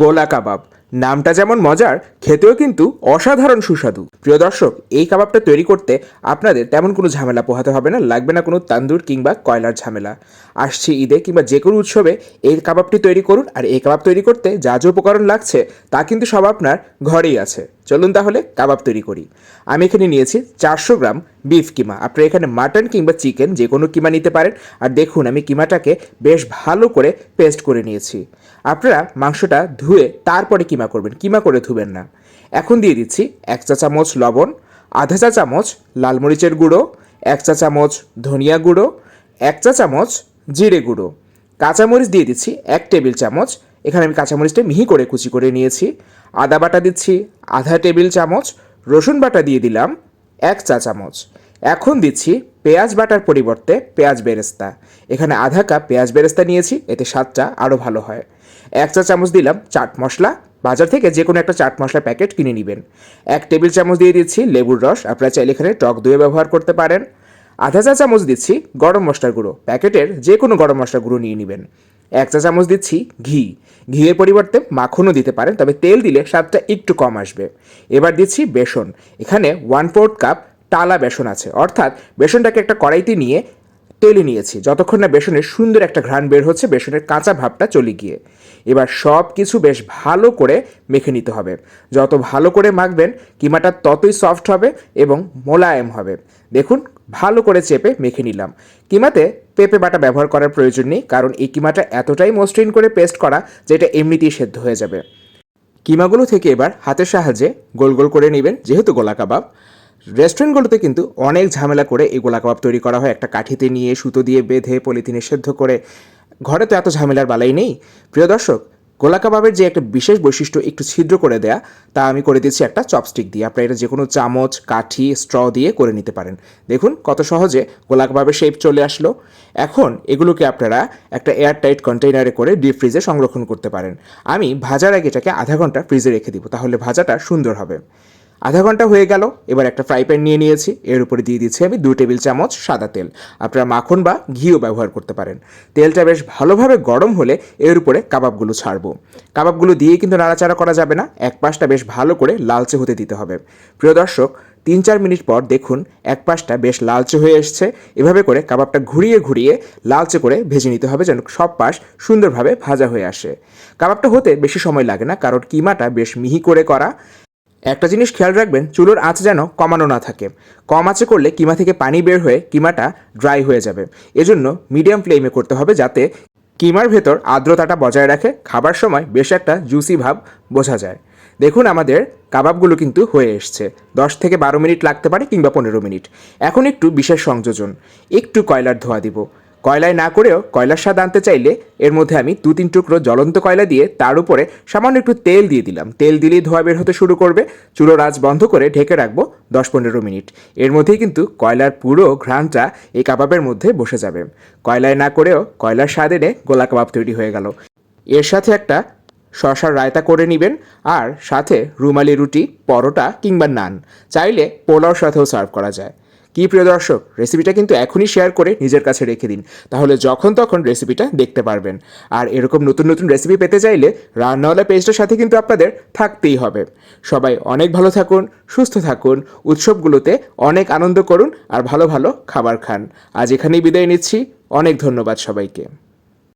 গোলা কাবাব। নামটা যেমন মজার, খেতেও কিন্তু অসাধারণ সুস্বাদু। প্রিয় দর্শক, এই কাবাবটা তৈরি করতে আপনাদের তেমন কোনো ঝামেলা পোহাতে হবে না, লাগবে না কোনো তান্দুর কিংবা কয়লার ঝামেলা। আসছে ঈদে কিংবা যে কোনো উৎসবে এই কাবাবটি তৈরি করুন, আর এই কাবাব তৈরি করতে যা যা উপকরণ লাগছে তা কিন্তু সব আপনার ঘরেই আছে। চলুন তাহলে কাবাব তৈরি করি। আমি এখানে নিয়েছি চারশো গ্রাম বিফ কিমা। আপনারা এখানে মাটন কিংবা চিকেন যে কোনো কিমা নিতে পারেন। আর দেখুন, আমি কিমাটাকে বেশ ভালো করে পেস্ট করে নিয়েছি। আপনারা মাংসটা ধুয়ে তারপরে কিমা করবেন, কিমা করে ধুবেন না। এখন দিয়ে দিচ্ছি এক চা চামচ লবণ, আধা চা চামচ লাল মরিচের গুঁড়ো, এক চা চামচ ধনিয়া গুঁড়ো, এক চা চামচ জিরে গুঁড়ো। কাঁচামরিচ দিয়ে দিচ্ছি এক টেবিল চামচ, এখানে আমি কাঁচামরিচটা মিহি করে কুচি করে নিয়েছি। আদা বাটা দিচ্ছি আধা টেবিল চামচ, রসুন বাটা দিয়ে দিলাম এক চা চামচ। এখন দিচ্ছি পেঁয়াজ বাটার পরিবর্তে পেঁয়াজ বেরেস্তা। এখানে আধা কাপ পেঁয়াজ বেরেস্তা নিয়েছি, এতে স্বাদটা আরও ভালো হয়। এক চা চামচ দিলাম চাট মশলা। বাজার থেকে যে কোনো একটা চাট মশলা প্যাকেট কিনে নেবেন। এক টেবিল চামচ দিয়ে দিচ্ছি লেবুর রস। আপনারা চাইলে এখানে টক দইয়ে ব্যবহার করতে পারেন। আধা চা চামচ দিচ্ছি গরম মশলার গুঁড়ো। প্যাকেটের যে কোনো গরম মশলার গুঁড়ো নিয়ে নেবেন। এক চা চামচ দিচ্ছি ঘি। ঘিয়ের পরিবর্তে মাখনও দিতে পারেন, তবে তেল দিলে স্বাদটা একটু কম আসবে। এবার দিচ্ছি বেসন। এখানে ওয়ান ফোর্থ কাপ টালা বেসন আছে। অর্থাৎ বেসনটাকে একটা কড়াইতে নিয়ে তেলে নিয়েছি। যতক্ষণ না বেসনের সুন্দর একটা ঘ্রাণ বের হচ্ছে, বেসনের কাঁচা ভাবটা চলে গিয়ে। এবার সব কিছু বেশ ভালো করে মেখে নিতে হবে। যত ভালো করে মাখবেন, কিমাটা ততই সফট হবে এবং মোলায়েম হবে। দেখুন, ভালো করে চেপে মেখে নিলাম। কিমাতে পেঁপে বাটা ব্যবহার করার প্রয়োজন নেই, কারণ এই কিমাটা এতটাই মসৃণ করে পেস্ট করা, যে এটা এমনিতেই সেদ্ধ হয়ে যাবে। কিমাগুলো থেকে এবার হাতের সাহায্যে গোল গোল করে নেবেন, যেহেতু গোলা কাবাব। রেস্টুরেন্টগুলোতে কিন্তু অনেক ঝামেলা করে এই গোলা কাবাব তৈরি করা হয়। একটা কাঠিতে নিয়ে সুতো দিয়ে বেঁধে পলিথিনে সেদ্ধ করে। ঘরে তো এত ঝামেলার বালাই নেই। প্রিয় দর্শক, গোলা কাবাবের যে একটা বিশেষ বৈশিষ্ট্য একটু ছিদ্র করে দেয়া, তা আমি করে দিচ্ছি একটা চপস্টিক দিয়ে। আপনারা এটা যে কোনো চামচ, কাঠি, স্ট্র দিয়ে করে নিতে পারেন। দেখুন কত সহজে গোলা কাবাবের শেপ চলে আসলো। এখন এগুলোকে আপনারা একটা এয়ার টাইট কন্টেইনারে করে ডিপ ফ্রিজে সংরক্ষণ করতে পারেন। আমি ভাজার আগে এটাকে আধা ঘণ্টা ফ্রিজে রেখে দিব, তাহলে ভাজাটা সুন্দর হবে। আধা ঘণ্টা হয়ে গেল, এবার একটা ফ্রাই প্যান নিয়ে নিয়েছি। এর উপরে দিয়ে দিচ্ছি আমি দু টেবিল চামচ সাদা তেল। আপনারা মাখন বা ঘিও ব্যবহার করতে পারেন। তেলটা বেশ ভালোভাবে গরম হলে এর উপরে কাবাবগুলো ছাড়বো। কাবাবগুলো দিয়ে কিন্তু নাড়াচাড়া করা যাবে না, এক পাশটা বেশ ভালো করে লালচে হতে দিতে হবে। প্রিয় দর্শক তিন চার মিনিট পর দেখুন এক পাশটা বেশ লালচে হয়ে এসছে। এভাবে করে কাবাবটা ঘুরিয়ে ঘুরিয়ে লালচে করে ভেজে নিতে হবে যেন সব পাশ সুন্দরভাবে ভাজা হয়ে আসে। কাবাবটা হতে বেশি সময় লাগে না, কারণ কিমাটা বেশ মিহি করে করা। একটা জিনিস খেয়াল রাখবেন, চুলোর আঁচ যেন কমানো না থাকে। কম আঁচে করলে কিমা থেকে পানি বের হয়ে কিমাটা ড্রাই হয়ে যাবে। এজন্য মিডিয়াম ফ্লেমে করতে হবে যাতে কিমার ভেতর আর্দ্রতাটা বজায় রাখে, খাবার সময় বেশ একটা জুসি ভাব বোঝা যায়। দেখুন আমাদের কাবাবগুলো কিন্তু হয়ে এসছে। দশ থেকে বারো মিনিট লাগতে পারে কিংবা পনেরো মিনিট। এখন একটু বিশেষ সংযোজন। একটু কয়লার ধোয়া দিব। কয়লায় না করেও কয়লার স্বাদ আনতে চাইলে এর মধ্যে আমি দু তিন টুকরো জ্বলন্ত কয়লা দিয়ে তার উপরে সামান্য একটু তেল দিয়ে দিলাম। তেল দিলেই ধোয়া বের হতে শুরু করবে। চুলো আঁচ বন্ধ করে ঢেকে রাখব দশ পনেরো মিনিট। এর মধ্যেই কিন্তু কয়লার পুরো ঘ্রাণটা এই কাবাবের মধ্যে বসে যাবে। কয়লায় না করেও কয়লার স্বাদ এনে গোলা কাবাব তৈরি হয়ে গেল। এর সাথে একটা শশার রায়তা করে নেবেন আর সাথে রুমালি রুটি, পরোটা কিংবা নান। চাইলে পোলাওর সাথেও সার্ভ করা যায়। কি প্রিয় দর্শক রেসিপিটা কিন্তু এখনই শেয়ার করে নিজের কাছে রেখে দিন। তাহলে যখন তখন রেসিপিটা দেখতে পারবেন। আর এরকম নতুন নতুন রেসিপি পেতে চাইলে রান্নাওয়ালা পেজটার সাথে কিন্তু আপনাদের থাকতেই হবে। সবাই অনেক ভালো থাকুন, সুস্থ থাকুন, উৎসবগুলোতে অনেক আনন্দ করুন আর ভালো ভালো খাবার খান। আজ এখানেই বিদায় নিচ্ছি। অনেক ধন্যবাদ সবাইকে।